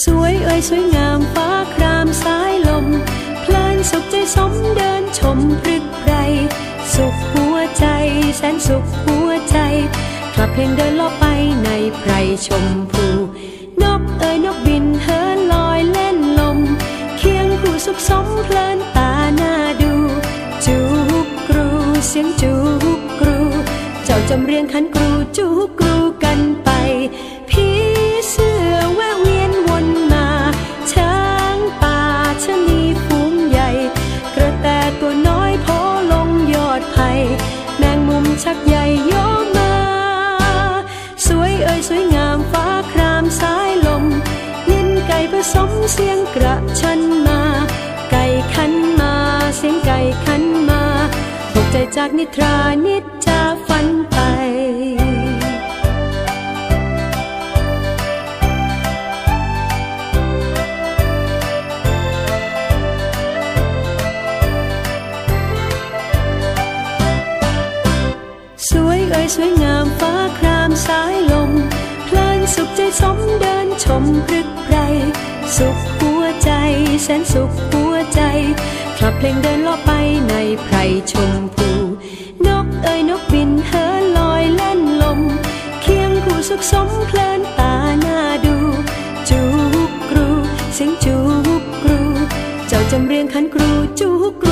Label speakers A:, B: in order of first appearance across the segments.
A: สวยเอ่ยสวยงามฟ้าครามสายลม เพลินสุขใจสมเดินชมพรึกไพรสุขหัวใจ แสนสุขหัวใจขับเพลงเดินลอบไปในไพรชมพูนกเอ่ยนกบินเฮินลอยเล่นลม เคียงคู่สุขสมเพลินตาหน้าดู จูกกรูเสียงจูกกรู เจ้าจำเรียงขันกรูจูกกรู เอ่ยสวยงามฟ้าครามสายลมยินไก่ผสมเสียงกระชันมา ไก่ขันมาเสียงไก่ขันมาตกใจจากนิทรานิจจาฝันไปสวยเอ่ยสวยงามฟ้าครามสายลม สุขใจสมเดินชมพรึกไพรสุขหัวใจแสนสุขหัวใจขับเพลงเดินล่อไปในไพรชมพูนกเอ่ยนกบินเฮินลอยเล่นลม เคียงคู่สุขสมเพลินตาหน้าดู จูกกรูเสียงจูกกรู เจ้าจำเรียงขันกรูจูกกรู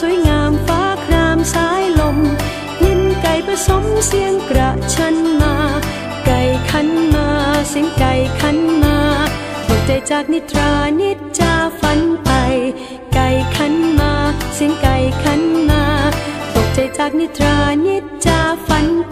A: สวยงามฟ้าครามสายลม ยินไก่ผสมเสียงกระชันมา ไก่ขันมาเสียงไก่ขันมาตกใจจากนิทรานิจจาฝันไป ไก่ขันมา เสียงไก่ขันมาตกใจจากนิทรานิจจาฝันไป